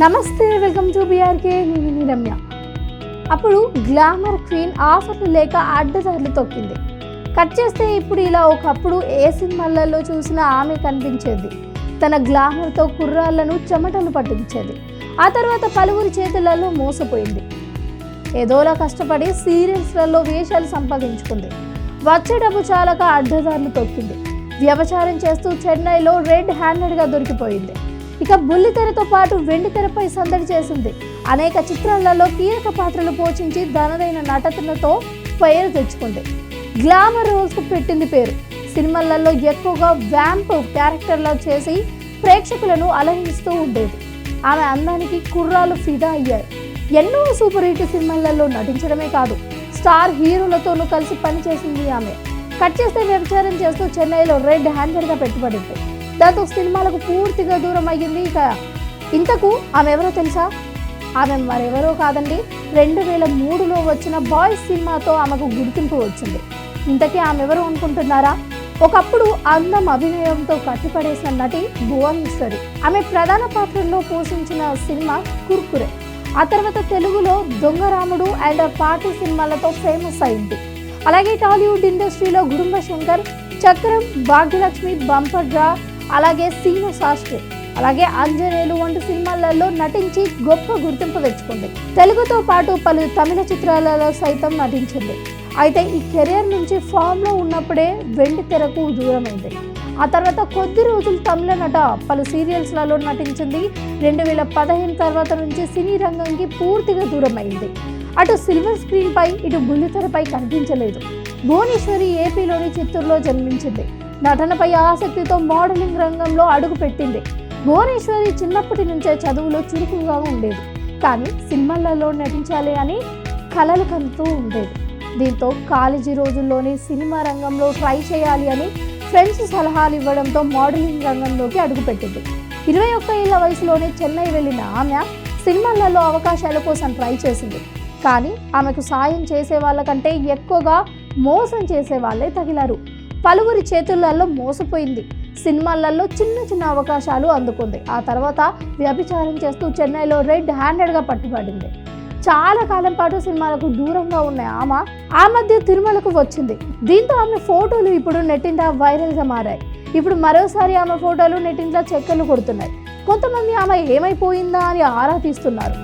నమస్తే welcome to BRK నేను రమ్య. అప్పుడు గ్లామర్ క్వీన్ ఆఫర్లు లేక అడ్డదారులు తొక్కింది. కట్ చేస్తే ఇప్పుడు ఇలా ఒకప్పుడు ఏ సినిమాలలో చూసినా ఆమె కనిపించేది. తన గ్లామర్తో కుర్రాళ్ళను చెమటలు పట్టించేది. ఆ తర్వాత పలువురి చేతులలో మోసపోయింది. ఏదోలా కష్టపడి సీరియల్స్లలో వేషాలు సంపాదించుకుంది. వచ్చే డబ్బు చాలక అడ్డదారులు తొక్కింది. వ్యవచారం చేస్తూ చెన్నైలో రెడ్ హ్యాండెడ్గా దొరికిపోయింది. ఇక బుల్లితెరతో పాటు వెండి తెరపై సందడి చేసింది. అనేక చిత్రాలలో కీలక పాత్రలు పోషించి ధనదైన నటనతో పేరు తెచ్చుకుంది. గ్లామర్ రోల్స్కు పెట్టింది పేరు. సినిమాలలో ఎక్కువగా వ్యాంప్ క్యారెక్టర్లో చేసి ప్రేక్షకులను అలహిస్తూ ఉండేది. ఆమె అందానికి కుర్రాలు ఫిదా అయ్యారు. ఎన్నో సూపర్ హిట్ సినిమాలలో నటించడమే కాదు స్టార్ హీరోలతోనూ కలిసి పనిచేసింది ఆమె. కట్ చేస్తే వ్యభిచారం చేస్తూ చెన్నైలో రెడ్ హ్యాండెడ్గా పెట్టుబడింది. దాంతో సినిమాలకు పూర్తిగా దూరం అయ్యింది ఇక. ఇంతకు ఆమె ఎవరో తెలుసా? ఆమె మరెవరో కాదండి. రెండు వేల మూడులో వచ్చిన బాయ్స్ సినిమాతో ఆమెకు గుర్తింపు వచ్చింది. ఇంతకీ ఆమె ఎవరు అనుకుంటున్నారా? ఒకప్పుడు అందం అభినయంతో కట్టిపడేసిన నటి భువనేశ్వరి ఆమె ప్రధాన పాత్రల్లో పోషించిన సినిమా కుర్కురే. ఆ తర్వాత తెలుగులో దొంగరాముడు అండ్ పాటు సినిమాలతో ఫేమస్ అయింది. అలాగే టాలీవుడ్ ఇండస్ట్రీలో గుడుంబ శంకర్ చక్రం భాగ్యలక్ష్మి బంపర్ డ్రా అలాగే సీను శాస్త్రి అలాగే ఆంజనేయులు వంటి సినిమాలలో నటించి గొప్ప గుర్తింపు తెచ్చుకుంది. తెలుగుతో పాటు పలు తమిళ చిత్రాలలో సైతం నటించింది. అయితే ఈ కెరియర్ నుంచి ఫామ్లో ఉన్నప్పుడే వెండి తెరకు దూరమైంది. ఆ తర్వాత కొద్ది రోజులు తమిళ నట పలు సీరియల్స్లలో నటించింది. రెండు వేల పదిహేను తర్వాత నుంచి సినీ రంగంకి పూర్తిగా దూరమైంది. అటు సిల్వర్ స్క్రీన్పై ఇటు బుల్లితెరపై కనిపించలేదు. భువనేశ్వరి ఏపీలోని చిత్తూరులో జన్మించింది. నటనపై ఆసక్తితో మోడలింగ్ రంగంలో అడుగు పెట్టింది. భువనేశ్వరి చిన్నప్పటి నుంచే చదువులో చురుకుగా ఉండేది. కానీ సినిమాలలో నటించాలి అని కలలు కంటూ ఉండేది. దీంతో కాలేజీ రోజుల్లోనే సినిమా రంగంలో ట్రై చేయాలి అని ఫ్రెండ్స్ సలహాలు ఇవ్వడంతో మోడలింగ్ రంగంలోకి అడుగుపెట్టింది ఇరవై ఒక్క ఏళ్ళ వయసులోనే చెన్నై వెళ్ళిన ఆమె సినిమాలలో అవకాశాల కోసం ట్రై చేసింది. కానీ ఆమెకు సాయం చేసే వాళ్ళకంటే ఎక్కువగా మోసం చేసే వాళ్ళే తగిలారు. పలువురి చేతులలో మోసపోయింది. సినిమాలలో చిన్న చిన్న అవకాశాలు అందుకుంది. ఆ తర్వాత వ్యభిచారం చేస్తూ చెన్నైలో రెడ్ హ్యాండెడ్గా పట్టుబడింది. చాలా కాలం పాటు సినిమాలకు దూరంగా ఉన్న ఆమె ఆ మధ్య తిరుమలకు వచ్చింది. దీంతో ఆమె ఫోటోలు ఇప్పుడు నెట్టింట వైరల్గా మారాయి. ఇప్పుడు మరోసారి ఆమె ఫోటోలు నెట్టింట్లో చెక్కలు కొడుతున్నాయి. కొంతమంది ఆమె ఏమైపోయిందా అని ఆరా తీస్తున్నారు.